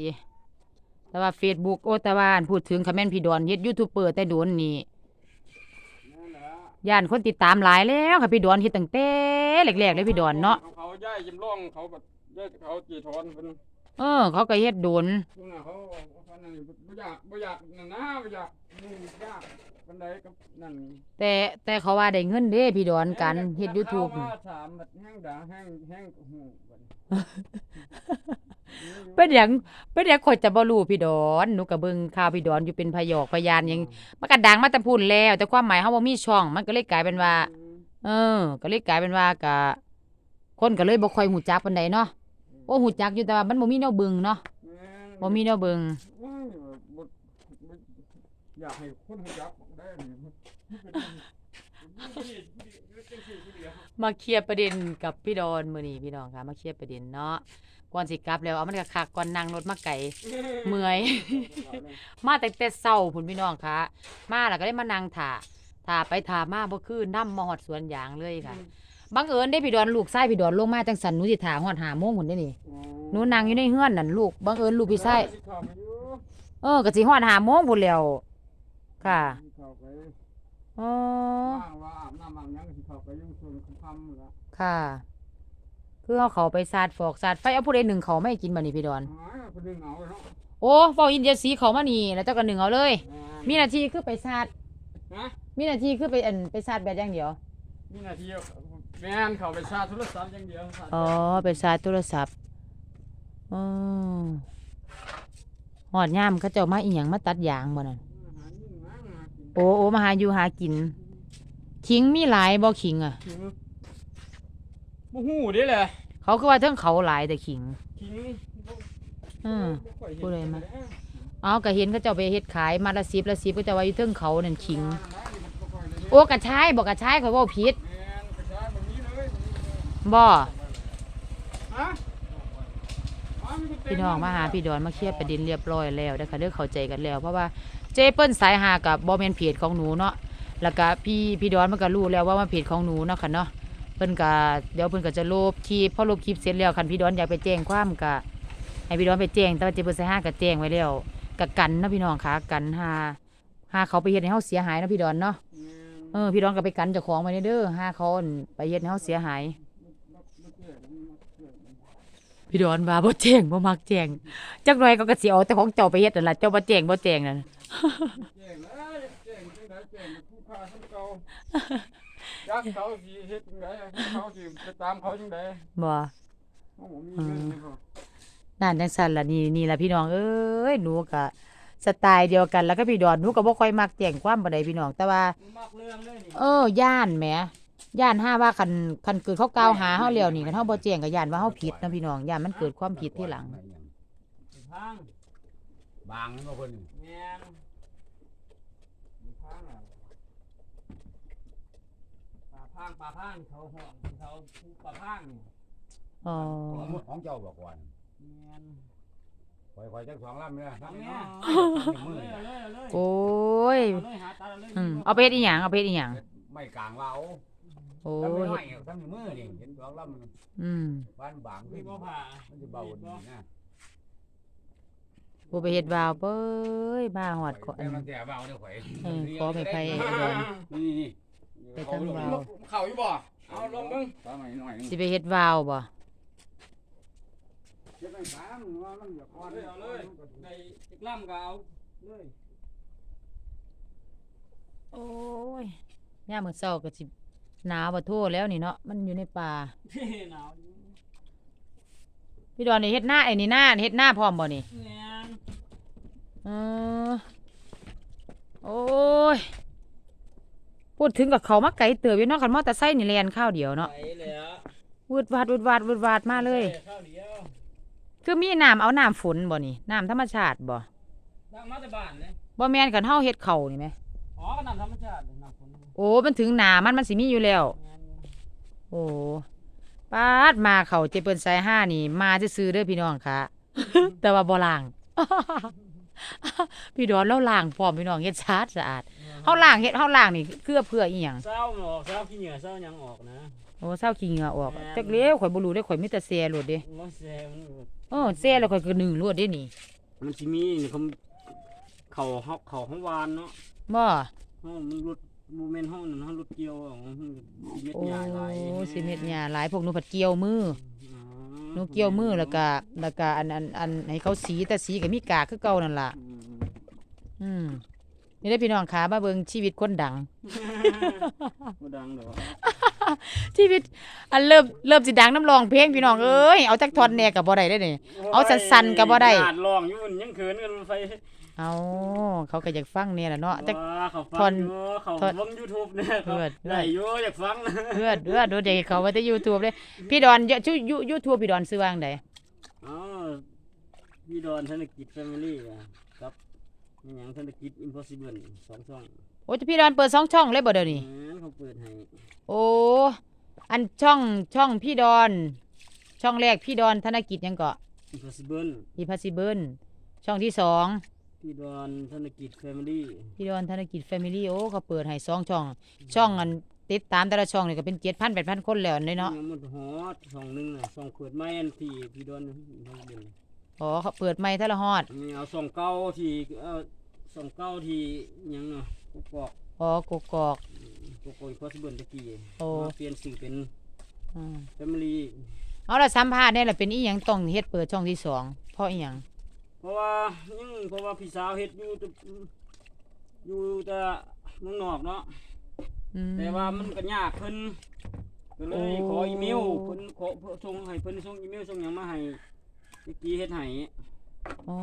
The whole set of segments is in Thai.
ติแต่ว่า Facebook โอ้แต่ว่าอันพูดถึงคอมเมนต์พี่ดอนเฮ็ดยูทูบเบอร์แต่โดนนี่นั่นแหละย่านคนติดตามหลายแล้วค่ะพี่ดอนเฮ็ดตั้งแต่แรกๆเลยพี่ดอนเนาะเขาย้ายจำลองเขาแบบย้ายเขาจีทอนเป็นเออ เขาก็เฮ็ดโดนพวกน่ะเขาเขานั่นบ่อยากบ่อยากนั่นนะบ่อยากนี่ยากปานใดกับนั่นแต่แต่เขาว่าได้เงินเด้พี่ดอนกันเฮ็ด YouTube ข่าวว่าถามแบบแห้งด่าแห้งแห้งหูบัดนี้ เป็นหยังเป็นหยังข่อยจะบ่รู้พี่ดอนหนูก็เบิ่งข่าวพี่ดอนอยู่เป็นพยอกพยานหยังมันก็ดังมาแต่พูนแล้ว แต่ความหมายเฮาบ่มีช่อง มันก็เลยกลายเป็นว่า เออ ก็เลยกลายเป็นว่าก็คนก็เลยบ่ค่อยหูจักปานใดเนาะโอ้หูจักอยู่แต่ว่ามันบ่มีแนวเบิ่งเนาะแม่นบ่มีแนวเบิ่งว้ายบ่บ่อยากให้คนรู้จักได้นี่มันเป็นผู้ดีผู้ดีจังซี่ผู้เดียวมาเคลียร์ประเด็นกับพี่ดอนมื้อนี้พี่น้องค่ะมาเคลียร์ประเด็นเนาะ ก่อนสิกลับแล้วเอามันก็คักก่อนนั่งรถมาไกลเมื่อย มาแต่แต่เช้าพุ่นพี่น้องค่ะ มาแล้วก็ได้มานั่งถ่าถ่าไปถ่ามาบ่คือนํมาฮอดสวนยางเลยค่ะบังเอิญได้พี่ดอนลูกชายพี่ดอนลงมาจังสันหนูสิถ่าฮอด5โมงพุ่นเด้นี่หนูนั่งอยู่ในเฮือนนั่นลูกบังเอิญลูกพี่ชายเข้าไปอยู่เออก็สิฮอด5โมงพุ่นแล้วค่ะเข้าไปอ๋อว่างว่าอาบน้ำอาบหยังสิเข้าไปอยุ่งส่วนค่ำๆละ ค่ะคือเอาเขาไปสาดฟอกสาดไฟเอาผู้ใดหนึ่งเขาไม่กินบัดนี้พี่ดอนหายคนดึงเอาเนาะโอ้เฝ้าอินเดียสีเขามานี่แล้วเจ้าก็หนึ่งเอาเลยมีหน้าที่คือไปสาดฮะมีหน้าที่คือไปอันไปสาดแบบอย่างเดียวมีหน้าที่แม่นเข้าไปชาร์จโทรศัพท์อย่างเดียวชาร์จอ๋อไปสาดโทรศัพท์อ๋อหอดย่ามเขาเจ้ามาอีหยังมาตัดยางบ่นั่นอาหารยิ่งมากมากินโอ้โอ้มาหาอยู่หากินขิงมีหลายบ่ขิงอะขิง บ่ฮู้เด้แหละเขาคือว่าเทิงเขาหลายแต่ขิง ขิงอืม บ่ค่อยเห็นผู้ใดมา เอาก็เห็นเขาเจ้าไปเฮ็ดขายมาละสิบละสิบก็จะว่าอยู่เทิงเขานั่นขิง โอ้กระชายบอกกระชายข่อยเว้าผิดแม่นกระชายแบบนี้เลยบ่ฮะอ๋อมีคนเต็พี่น้องมาหาพี่ดอนมาเคลียร์ประเด็นเรียบร้อยแล้วนะคะเลิกเข้าใจกันแล้ว เพราะว่าเจเปิ้ลสายหากับบ่แม่นเพจของหนูเนาะแล้วก็พี่พี่ดอนมันก็รู้แล้วว่ามันเพจของหนูเนาะค่ะเนาะ เพิ่นก็เดี๋ยวเพิ่นก็จะลบคลิปพอลบคลิปเสร็จแล้วคันพี่ดอนอยากไปแจ้งความก็ให้พี่ดอนไปแจ้งแต่ว่าเจเปิ้ลสายหาก็แจ้งไว้แล้วก็กันเนาะพี่น้องค่ะกันหาหาเขาไปเฮ็ดให้เฮาเสียหายเนาะพี่ดอนเนาะแม่นเออพี่ดอนก็ไปกันเจ้าของไว้เด้อหาเขาอั่นไปเฮ็ดให้เฮาเสียหายบ่บ่เชื่อบ่เชื่อพี่ดอนว่าบ่แจ้งบ่มักแจ้งจักหน่อยก็ก็สิเอาแต่ของเจ้าไปเฮ็ดนั่นล่ะเจ้าบ่แจ้งบ่แจ้งนั่นแจ้งแล้วแจ้งจังไดแจ้งผู้ค้าทั้งเก่า ยักเขาสิเฮ็ดจังไดเขาสิไปตามเขาจังไดบ่โอ้โหมีเงินนี่บ่นั่นจังซั่นล่ะนี่นี่ล่ะพี่น้องเอ้ยหนูก็สไตล์เดียวกันแล้วก็พี่ดอนหนูก็บ่ค่อยมักแจ้งความปานใดพี่น้องแต่ว่า มักเรื่องเลยนี่เออย่านแหมย่านห้าว่าคันคันเกิดเขากล่าวหาเฮาแล้วนี่คันเฮาบ่แจ้งก็ย่านว่าเฮาผิดนะพี่น้องย่านมันเกิดความผิดที่หลังทางบางนั่นก็คนแม่นมีทางอะปลาพางปลาพางเขาห้องเขาผู้ปลาพางนี่อ๋อของเจ้าบอกก่อนแม่นคอยคอยจักสองลำเลยทางทำเนี้มืยอเลยเลยเลยโอ้ยเอาเลยหาตาเลยอืมเอาไปเฮ็ดอีหยังเอาไปเฮ็ดอีหยังไม่กลางเราโอ้ทำไม่ยไหวทำมือนี่เห็นสองลำอืมบ้านบางมีขึ้นบ่ผ่ามันจะเบาดีนะบ่ไปเฮ็ดวาวเป้ยมาฮอดขอแต่มันแต่เบาเด้อข่อยเออขอไปไผไอ้ดอนนี่นี่ ไปทางเบาเข่าอยู่บ่เอาลงมึงตามหน่อยหน่อยสิไปเฮ็ดวาวบ่เก็บไปสามว่ามันอย่าคอนเอาเลยในอีกล่ำก็เอาเลยโอ้ยยามมื้อเช้าก็สิหนาวบ่โทแล้วนี่เนาะมันอยู่ในป่าหนาวอยู่พี่ดอนนี่เฮ็ดหน้าไอ้นี่หน้าเฮ็ดหน้าพร้อมบ่นี่แม่นเออโอ้ย พูดถึงกับเขามาไกลเติบอยู่เนาะคันมอเตอร์ไซค์นี่แล่นข้าวเดียวเนาะไปแล้ววืดวาดวืดวาดวืดวาดมาเลย ข้าวเดียวคือมีน้ำเอาน้ำฝนบ่นี่น้ำธรรมชาติบ่ดังมาแต่บ้านเลยบ่แม่นกันเฮาเฮ็ดข้าวนี่แหมอ๋อก็นำธรรมชาตินำฝนโอ้มันถึงหนามันมันสิมีอยู่แล้วแม่นโอ้ปาดมาเขาเจเปิ้นสายห้านี่ มาซื่อๆเด้อพี่น้องค่ะ แต่ว่าบ่ล้าง พี่ดอนเราล้างพร้อมพี่น้องเฮ็ดสะอาดสะอาดเฮาล้างเฮ็ดเฮาล้างนี่เพื่อเพื่ออีหยังเศร้าหมอกเศร้าขี้เหงื่อเศร้าหยังออกนะ โอ้เศร้าขี้เหงื่อออกแม่นจักเลี้ยวข่อยบ่รู้ได้ข่อยมีแต่แซ่โลดเด้มันเสียมันเออแซ่แล้วค่อยก็นึ่งรวดเด้นี่มันสิมีนี่เขาเขาเฮาเขาเฮาวานเนาะบ่เฮามันรุดโมเมนต์เฮานั่นเฮารุดเกี่ยวเอาสิเม็ดโอ้ใหญ่หลายสิเม็ดหญ้าหลายพวกหนูผัดเกี่ยวมืออ๋อ หนูเกี่ยวมือแล้วก็แล้วก็อันอันอันให้เขาสีแต่สีก็มีกากคือเก่านั่นล่ะอืมอืม นี่ได้อพี่น้องขามาเบิ่งชีวิตคนดัง บ่ดังดอกชีวิตอันเริ่มเริ่มสิดังน้ำรองเพลงพี่น้องเอ้ยเอาจักทอนแหน่ก็บ่ได้เด้อนี่ เอาสั้นๆก็บ่ได้ขนาร้องอยู่มันยังเขินกันไปเอาเขาก็อยากฟังเนี่ยแหละเนาะจัก ว่าเขาท่ฟัองนอยู่เขาท่อนเบิ่ง YouTube เนี่ยเขาเลือดเลือดได้อยู่อยากฟังนะเพื่อนเพื่อนดูเด็กเขาว่าจะ YouTube เลยพี่ดอนเยอะชื่อยูยูทูบพี่ดอนซื้อวางไดอ๋อพี่ดอนธนกิจ Family อะครับ มีหยังธนกิจ Impossible สองช่องโอ้ยพี่ดอนเปิดสองช่องเลยบ่เดี๋ยวนี้แหมเขาเปิดให้โอ้ อันช่องช่องพี่ดอน ช่องแรกพี่ดอนธนกิจยังเกาะ Impossible พี่พัสซิเบิลช่องที่สองพี่ดอนธนกิจ Family พี่ดอนธนกิจแฟมิลี่โอ้เขาเปิดให้สองช่อง ช่องอันติดตามแต่ละช่องนี่ก็เป็นเจ็ดพันแปดพันคนแล้วนี่เนาะ ยังมันฮอตช่องหนึงน่ะช่องเปิดใหม่อันที่พี่ดอนเขาเป็น อ๋อเขาเปิดไม่ทะละฮอดมีเอาช่องเก่าที่เอ่อช่องเก่าที่หยังเนาะกกอกอ๋อกกอก กกอก Impossible ตะกี้โอ้ มาเปลี่ยนชื่อเป็นอืม Family เอาละสัมภาษณ์เนี่ยแหละเป็นอีหยังต้องเฮ็ดเปิดช่องที่สองเพราะอีหยังเพราะว่ายังเพราะว่าพี่สาวเฮ็ดอยู่แต่อยู่แต่เมืองนอกเนาะ อืม แต่ว่ามันก็ยากเพิ่นก็เลยโอ้ ขออีเมลเพิ่นขอเพิ่นส่งให้เพิ่นส่งอีเมลส่งหยังมาให้ เมื่อกี้เฮ็ดให้อ๋อ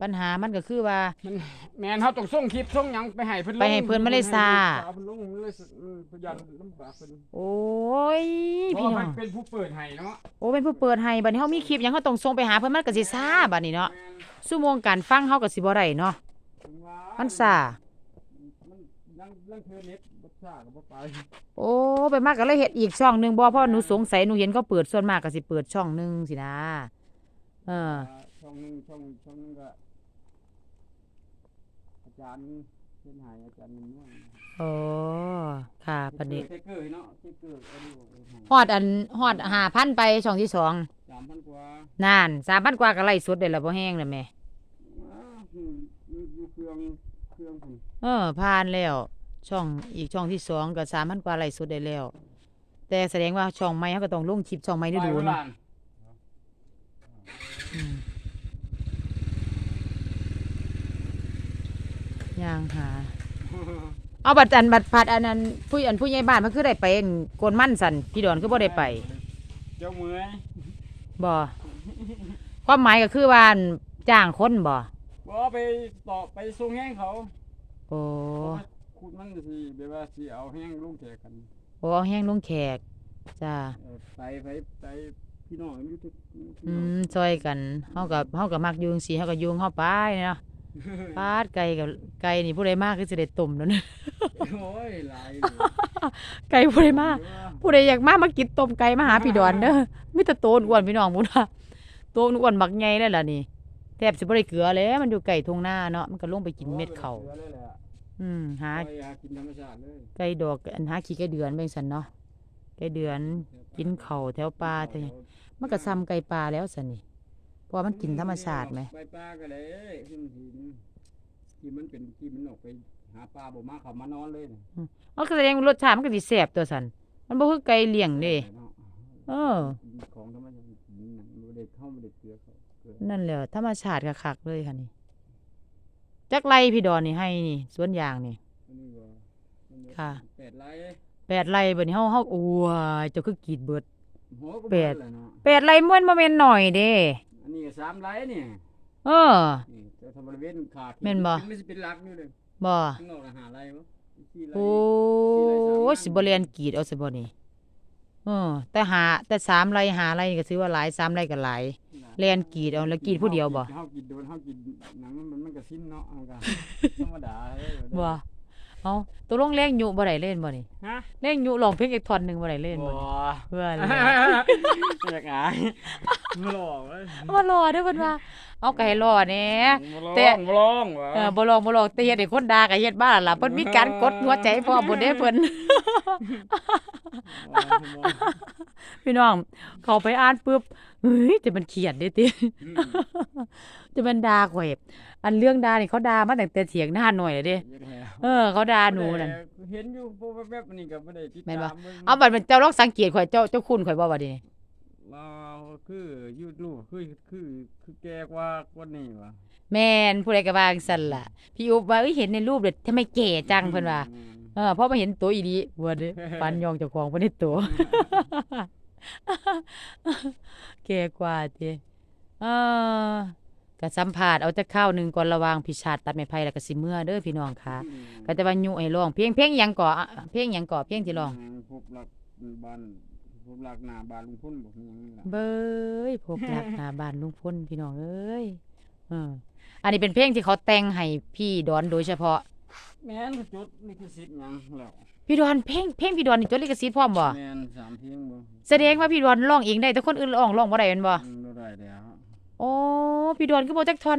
ปัญหามันก็คือว่ามันแม่นเฮาต้องส่งคลิปส่งหยังไปให้เพิ่นลงไปให้เพิ่นมาเลยซ่า เพิ่นลงมันเลยมันพยันลำบากเพิ่นโอ้ยเพพี่ราะน้ว่าองเพิ่นเป็นผู้เปิดให้เนาะโอ้เป็นผู้เปิดให้บัดนี้เฮามีคลิปหยังเฮาต้องส่งไปหาเพิ่นมันก็สิซ่าบัดนี้เนาะแม่นชั่วโมงการฟังเฮาก็สิบ่ได้เนาะเพิ่นว่ามันซ่า มันยังยังเธอเน็ต บ่ซ่าก็บ่ไปโอ้ไปมากก็เลยเฮ็ดอีกช่องหนึงบ่เพราะหนูสงสัยหนูเห็นเขาเปิดส่วนมากก็สิเปิดช่องหนึงสินะเออ ช่องหนึงช่องช่องหนึงก็อาจารย์เพิ่นให้อาจารย์มันนวลโอ้ค่ะบัดนี้เทคเกอร์เนาะเทคเกอร์เอาดูเอาให้ฮอดอันฮอด5,000ไปช่องที่สองสามพันกว่านั่น3,000กว่าก็ไล่สดได้แล้วบ่แห้งแล้วแม่อ้าวอยู่อยู่เครื่องเครื่องพุ่นเออผ่านแล้ว ช่องอีกช่องที่สองก็3,000กว่าไล่สดได้แล้ว แต่แสดงว่าช่องใหม่เฮาก็ต้องลงคลิปช่องใหม่ดูดูๆเนาะอืมย่างหา เอาบัตรอันบัตรผัดอันนั้นผู้อันผู้ใหญ่บ้านมันคือได้ไปอั่นโกนมั่นสันพี่ดอนคือบ่ได้ไปเจ้าเมื่อยบ่ความหมายก็คือว่าอั่นจ้างคนบ่บ่ไปต่อไปส่งแห้งเขาโอ้เพราะว่าขุดมันสิแบบว่าสิเอาแห้งลงแขกกันโอ้เอาแห้งลงแขกจ้าเออไปไปไปพี่น้องอยู่ทุกพี่อืน้องมซอยกันเฮากับเฮากับมักอยุจั่งสิเฮาก็อยุงเฮาไปเนาะปาดไก่กับไก่นี่ผู้ใดมากคือสิได้ต้มแล้วนะโอ้ยหลายเลยไก่ผู้ใดมาก ผู้ใดอยากมามากินต้มไก่มาหาพี่ดอนเด้อมีแต่โตนอ้วนพี่น้องพุ่นน่ะโตนอ้วนบักใหญ่เลยล่ะนี่แทบสิบ่ได้เกลือแล้วมันอยู่ไก่ทุ่งนาเนาะมันก็ลงไปกินเม็ดเขาสือเลยแหละ อืมหาไปหากินธรรมชาติเลยไก่ดอกอันหาขี้ไก่เดือนเบิ่งซั่นเนาะไก่เดือนกินข้าวแถวป่าแถวหยังมันก็ซ้ำไก่ป่าแล้วซั่นนี่เพราะว่ามันกินธรรมชาติไหม ไปปลาก็ได้ขึ้นหินที่มันเป็นที่มันออกไปหาปลาบ่มาเขามานอนเลยน่ะมันก็แสดงว่ารสชาติมันก็สิแซ่บตัวซั่นมันบ่คือไก่เลี้ยงเด้นาะเออ ของธรรมชาติกินน่ะบ่ได้เข้าบ่ได้เกลือเขาเกลือนั่นแหละธรรมชาติคักๆเลยค่ะนี่ จักไรพี่ดอนนี่ให้นี่สวนยางนี่อันนี้ว่ามันว่าค่ะ แปดไร่แปดไรบัดนี้เฮาเฮาโอ้ยเจ้าคือกรีดเบิด หัวก็แปด เบิล้วเนาะแปดไรม่วนบ่แม่นหน่อยเด้ อันนี้ก็สามไร่นี่เออ นี่แต่ถ้าบริเวณขาดแม่นบ่มันสิเป็นหลักอยู่เลยบ่ข้างนอกน่ะหาไร่บ่สี่ไร่ โอ้ยสิบ่เรียนกรีดเอาสิบ่นี่เออแต่หาแต่สามไรหาไรนี่ก็ถือว่าหลายสามไรก็หลาย เรียนกรีดเอาแล้วกรีดผู้เดียวบ่เฮากินโดนเฮากินหนังมันมันก็สิ้นเนาะเอาก็ธรรมดาเอ้ยบ่ เอาตัวลงแรงยุบ่ได้เล่นบ่นี่ฮะแรงยุร้องเพลงอีกท่อนหนึงบ่ได้เล่นบ่บ่นี่เพื่อนเลย อยากอายบ่หลอกเลยบ่รอเด้อเพิ่นว่า เอาก็ให้รอแหน่บ่ลองแต่บ่ลองวะเออบ่ลองบ่ลองแต่เฮ็ดให้คนด่าก็เฮ็ดบ้าล่ะเพิ่นมีการกดหัวใจพร้อมบ่เด้เพิ่น พี่น้อง เขาไปอ่านปุ๊บเฮ้ยจะมันเขียนได้ติอืมจะมันด่าข่อยอันเรื่องด่านี่เขาด่ามาตั้งแต่เถียงหน้าหน่อยเลยเด้ อยากแล้ว เออ เขาด่าหนูนั่น เห็นอยู่โปแป๊บๆนี่ก็บ่ได้ติดแม่นบ่ ตามบิ่งเอาบัดมันเจ้าลองสังเกตข่อยเจ้าเจ้าคุณข่อยบ่บัดนี้เราคือยูทูบคือคือคือแกกว่ากว่านี้วะแม่นผู้ใดก็ว่าจังซั่นล่ะ พี่อุ๊บว่าเอ้ยเห็นในรูปเด้ทำไมแก่จังเพิ่นว่า อืม เออเพราะมาเห็นตัวอีดีว่าเด้ปันยองเจ้าของบ่ได้ตัว แก่กว่าติเออ ก็สัมภาษณ์เอาแต่ข้าวหนึงก่อนระหว่างพี่ชาติตัดไม้ไผ่แล้วก็สิเมื่อเด้อพี่น้องค่ะก็แต่ว่ายุให้ร้องเพลงเพลงหยังก่ออะเพลงหยังก่อเพลงที่ร้องพบรักบ้านพบรักหน้าบ้านลุงพุ่นบอกยังนี่ล่ะเบ้ยพบรักหน้าบ้านลุงพลพี่น้องเอ้ยเอออันนี้เป็นเพลงที่เขาแต่งให้พี่ดอนโดยเฉพาะ แม่นก็จุดนี่คือสิทธิ์หยังแล้วพี่ดอนเพลงเพลงพี่ดอนนี่จดลิขสิทธิ์พร้อมบ่แม่นสามเพียงบ่แสดงว่าพี่ดอนร้องเองได้แต่คนอื่นร้องร้องบ่ได้แม่นบ่อืมบ่ได้แล้ว โอ้พี่ดอนคือบ่จักทอน